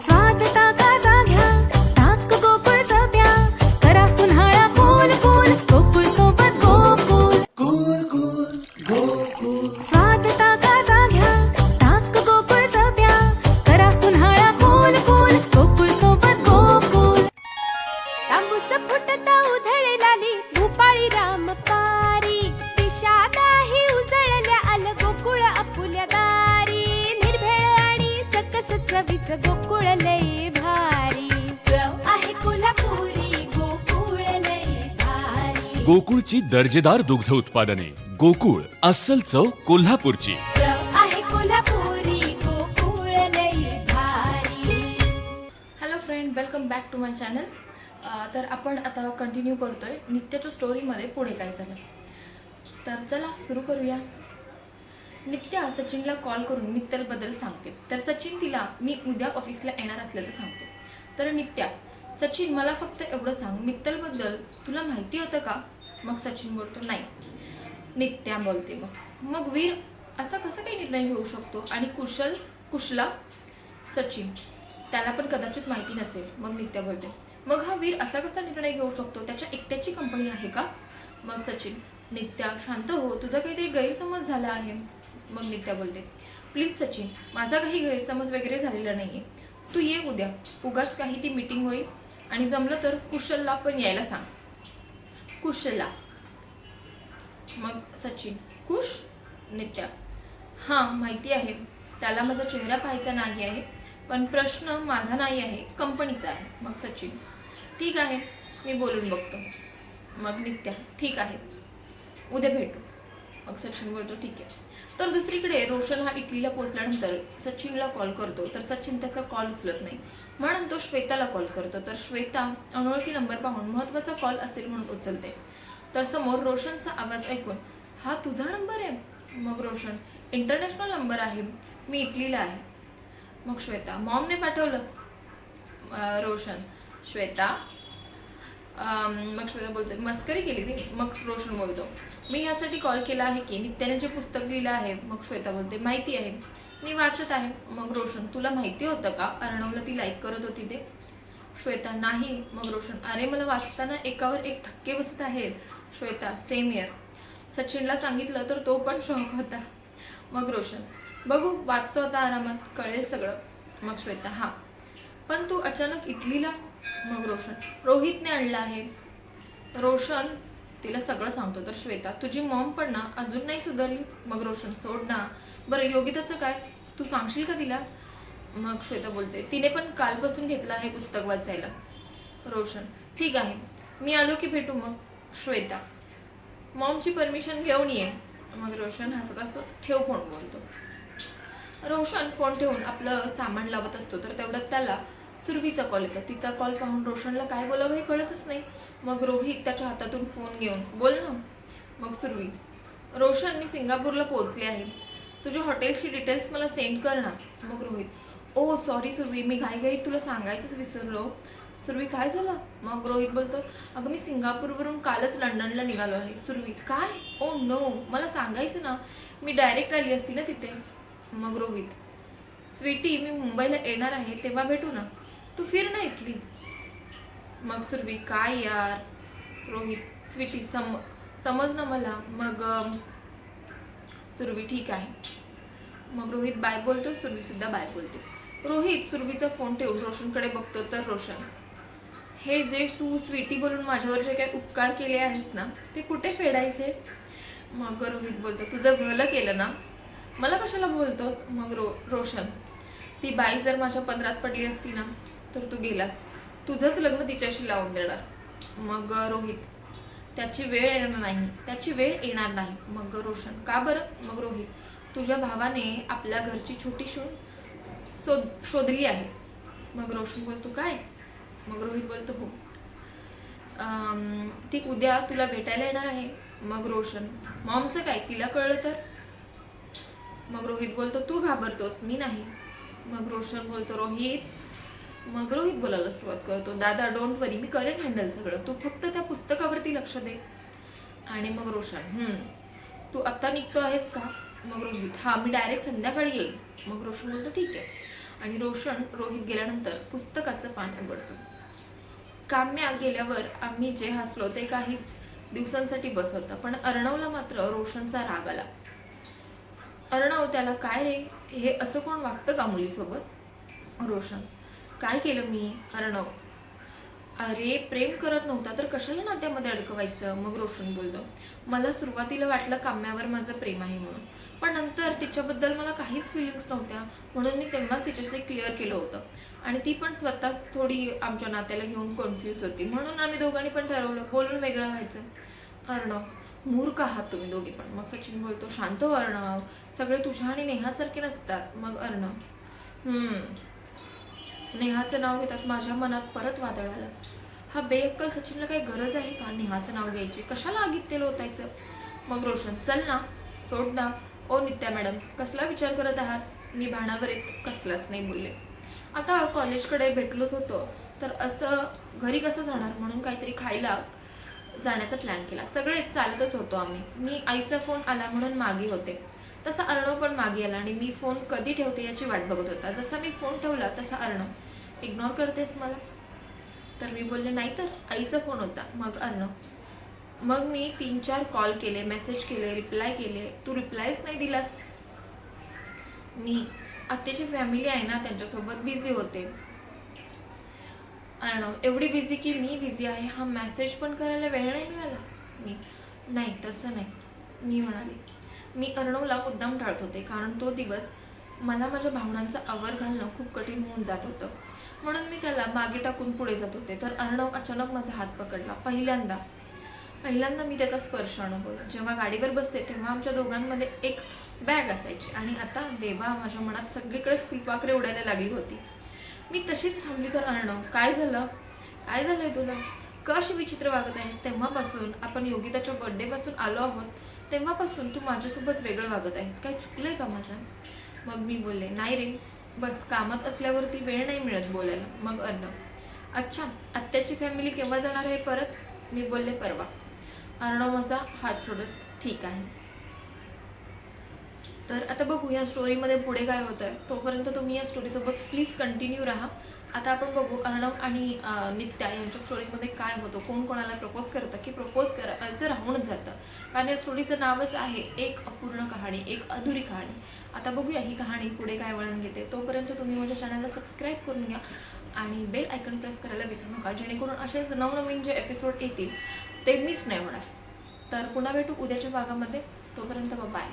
さて गोकुळ लई भारी. चव. आहे कोल्हापुरी गोकुळ लई भारी. गोकुळची दर्जेदार दुग्ध उत्पादने. गोकुळ अस्सल चव कोल्हापूरची. चव आहे कोल्हापुरी गोकुळ लई भारी. Hello friend welcome back to my channel तर आपण आता कंटिन्यू करतोय नित्याच्या स्टोरीमध्ये पुढे काय झालं. तर चला सुरू करूया. नित्या सचिनला कॉल करून मित्तलबद्दल सांगते. तर सचिन तिला मी उद्या ऑफिसला येणार असल्याचं सांगतो. तर नित्या सचिन मला फक्त एवढं सांग मित्तलबद्दल तुला माहिती होतं का? मग सचिन बोलतो नाही. नित्या बोलते मग मग वीर असा कसा काही निर्णय घेऊ शकतो? आणि कुशल कुशला? सचिन त्याला पण कदाचित माहिती नसेल. मग नित्या बोलते मग हा वीर असा कसा निर्णय घेऊ शकतो? त्याच्या एकट्याची कंपनी आहे का? मग सचिन नित्या शांत हो तुझा काहीतरी गैरसमज झाला आहे. मग नित्या बोलते प्लीज सचिन माझा काही गैरसमज वगैरे झालेला नाही आहे तू ये उद्या. उगाच काही ती मीटिंग होईल आणि जमलं तर कुशलला पण यायला सांग. कुशलला. मग सचिन कुश? नित्या हां माहिती आहे. त्याला माझा चेहरा पाहायचा नाही आहे पण प्रश्न माझा नाही आहे कंपनीचा आहे. मग सचिन ठीक आहे मी बोलून बघतो. मग नित्या ठीक आहे. उद्या भेटू. मग सचिन बोलतो ठीक आहे. तर दुसरीकडे रोशन हा इटलीला पोहोचल्यानंतर सचिनला कॉल करतो. तर सचिन त्याचा कॉल उचलत नाही. म्हणून तो श्वेताला कॉल करतो. तर श्वेता अनोळखी नंबर पाहून महत्त्वाचा कॉल असेल म्हणून उचलते. तर समोर रोशनचा आवाज ऐकून हा तुझा नंबर आहे? मग रोशन इंटरनॅशनल नंबर आहे. मी इटलीला आहे. मग श्वेता मॉमने पाठवलं. रोशन श्वेता मग श्वेता बोलते मस्करी केली रे. मग रोशन बोलतो मी ह्यासाठी कॉल केला आहे की नित्याने जे पुस्तक लिहिलं आहे मग श्वेता बोलते माहिती आहे. मी वाचत आहे. मग रोशन तुला माहिती होतं का? अर्णवला ती लाईक करत होती ते. श्वेता नाही. मग रोशन अरे मला वाचताना एकावर एक थक्के बसत आहेत. श्वेता सेम इयर सचिनला सांगितलं तर तो पण शौक होता. मग रोशन बघू वाचतो आता आरामात. कळेल सगळं. मग श्वेता हा. पण तू अचानक इटलीला? मग रोशन रोहितने आणलं आहे. रोशन तिला सगळं सांगतो. तर श्वेता तुझी मॉम पण ना अजून नाही सुधारली. मग रोशन सोड ना. बरं योगिताचं काय? तू सांगशील का तिला? मग श्वेता बोलते तिने पण कालपासून घेतलं आहे पुस्तक वाचायला. रोशन ठीक आहे. मी आलो की भेटू मग. श्वेता मॉमची परमिशन घेऊन ये. मग रोशन हसत असतो ठेव फोन बोलतो. रोशन फोन ठेवून आपलं सामान लावत असतो तर तेवढ्यात त्याला सुरवीचा कॉल येतो. तिचा कॉल पाहून रोशनला काय बोलावं हे कळतच नाही. मग रोहित त्याच्या हातातून फोन घेऊन बोल ना. मग सुरवी रोशन मी सिंगापूरला पोहोचले आहे. तुझ्या हॉटेलची डिटेल्स मला सेंड कर ना. मग रोहित ओ सॉरी सुरवी मी घाईघाईत तुला सांगायचंच विसरलो. सुरवी काय झालं? मग रोहित बोलतो अगं मी सिंगापूरवरून कालच लंडनला निघालो आहे. सुरवी काय? ओ नो मला सांगायचं ना. मी डायरेक्ट आली असती ना तिथे. मग रोहित स्वीटी मी मुंबईला येणार आहे तेव्हा भेटू ना. तू फिर ना इटली. मग सुरवी काय यार रोहित स्वीटी सम समज ना मला. मग सुरवी ठीक आहे. मग रोहित बाय बोलतो सुरवीसुद्धा बाय बोलते. रोहित सुरवीचा फोन ठेवून रोशनकडे बघतो तर रोशन हे जे तू स्वीटी बोलून माझ्यावर जे काही उपकार केले आहेस ना ते कुठे फेडायचे? मग रोहित बोलतो तुझं भलं केलं ना? मला कशाला बोलतोस? मग रो रोशन ती बाई जर माझ्या पदरात पडली असती ना तर तू गेलास. तुझंच लग्न तिच्याशी लावून देणार. मग रोहित त्याची वेळ येणार नाही. त्याची वेळ येणार नाही. मग रोशन का बरं? मग रोहित तुझ्या भावाने आपल्या घरची छोटी शून शोध शोधली आहे. मग रोशन बोलतो काय? मग रोहित बोलतो हो. ती उद्या तुला भेटायला येणार आहे. मग रोशन मॉमचं काय? तिला कळलं तर? मग रोहित बोलतो तू घाबरतोस. मी नाही. मग रोशन बोलतो रोहित मग रोहित बोलायला सुरुवात करतो. दादा डोंट वरी मी करेन हँडल सगळं. तू फक्त त्या पुस्तकावरती लक्ष दे. आणि मग रोशन तू आत्ता निघतो आहेस का? मग रोहित हा मी डायरेक्ट संध्याकाळी येईल मग रोशन बोलतो ठीक आहे. आणि रोशन रोहित गेल्यानंतर पुस्तकाचं पान उघडतो. काम्या गेल्यावर आम्ही जे हसलो ते काही दिवसांसाठी बस पण अर्णवला मात्र रोशनचा राग आला. अर्णव त्याला काय रे? हे असं कोण वागतं का मुलीसोबत? रोशन काय केलं मी? अर्णव अरे प्रेम करत नव्हता तर कशाला नात्यामध्ये अडकवायचं? मग रोशन बोलतो मला सुरुवातीला वाटलं काम्यावर माझं प्रेम आहे म्हणून. पण नंतर तिच्याबद्दल मला काहीच फिलिंग्स नव्हत्या. म्हणून मी तेव्हाच तिच्याशी क्लिअर केलं होतं. आणि ती पण स्वतः थोडी आमच्या नात्याला घेऊन कन्फ्यूज होती. म्हणून आम्ही दोघांनी पण ठरवलं बोलून वेगळं व्हायचं. अर्णव मूर्ख आहात तुम्ही दोघी पण. मग सचिन बोलतो शांत हो, अर्णव सगळे तुझ्या आणि नेहासारखे नसतात. मग अर्णव नेहाचं नाव घेतात माझ्या मनात परत वादळ आलं हा बेअक्कल सचिनला काही गरज आहे का? नेहाचं नाव घ्यायची. कशाला आगीत तेल ओतायचं? मग रोशन चल ना. सोड ना. ओ नित्या मॅडम कसला विचार करत आहात? मी भाणावर येत कसलाच नाही बोलले. आता कॉलेजकडे भेटलोच होतो. तर असं घरी कसं जाणार म्हणून काहीतरी खायला जाण्याचा प्लॅन केला. सगळे चालतच होतो आम्ही. मी आईचा फोन आला म्हणून मागे होते. तसा अर्णव पण मागे आला आणि मी फोन कधी ठेवते याची वाट बघत होता. जसा मी फोन ठेवला तसा अर्णव. इग्नोर करतेस मला? तर मी बोलले नाही तर. आईचा फोन होता. मग अर्णव. मग मी तीन चार कॉल केले मेसेज केले रिप्लाय केले. तू रिप्लायच नाही दिलास? मी आत्याची फॅमिली आहे ना त्यांच्यासोबत बिझी होते. अर्णव एवढी बिझी की मी बिझी आहे. हा मेसेज पण करायला वेळ नाही मिळाला. मी नाही तसं नाही. मी म्हणाले मी अर्णवला मुद्दाम टाळत होते कारण तो दिवस मला माझ्या भावनांचा आवर घालणं खूप कठीण होऊन जात होतं. म्हणून मी त्याला मागे टाकून पुढे जात होते तर अर्णव अचानक माझा हात पकडला. पहिल्यांदा पहिल्यांदा मी त्याचा स्पर्श अनुभवला. जेव्हा गाडीवर बसते तेव्हा आमच्या दोघांमध्ये एक बॅग असायची आणि आता देवा माझ्या मनात सगळीकडेच फुलपाखरे उडायला लागली होती. मी तशीच थांबली तर अर्णव काय झालं? काय झालंय तुला? कशी विचित्र वागत आहेस? तेव्हापासून आपण योगिताच्या बर्थडेपासून आलो आहोत. तेव्हापासून तू माझ्यासोबत वेगळं वागत आहेस. काय चुकलंय का माझं? मग मी बोलले नाही रे बस कामात असल्यावरती वेळ नाही मिळत बोलायला. मग अर्णव अच्छा आत्याची फॅमिली केव्हा जाणार आहे परत? मी बोलले परवा. अर्णव माझा हात सोडत ठीक आहे. तर आता बघू या स्टोरीमध्ये पुढे काय होतं आहे तोपर्यंत तुम्ही या स्टोरीसोबत प्लीज कंटिन्यू राहा. आता आपण बघू अर्णव आणि नित्या यांच्या स्टोरीमध्ये काय होतं कोण कोणाला प्रपोज करतं की प्रपोज करायचं राहूनच जातं. कारण या स्टोरीचं नावच आहे एक अपूर्ण कहाणी एक अधुरी कहाणी. आता बघूया ही कहाणी पुढे काय वळण घेते. तोपर्यंत तुम्ही माझ्या चॅनलला सबस्क्राईब करून घ्या आणि बेल आयकन प्रेस करायला विसरू नका जेणेकरून असेच नवनवीन जे एपिसोड येतील ते मिस नाही होणार. तर पुन्हा भेटू उद्याच्या भागामध्ये. तोपर्यंत बाय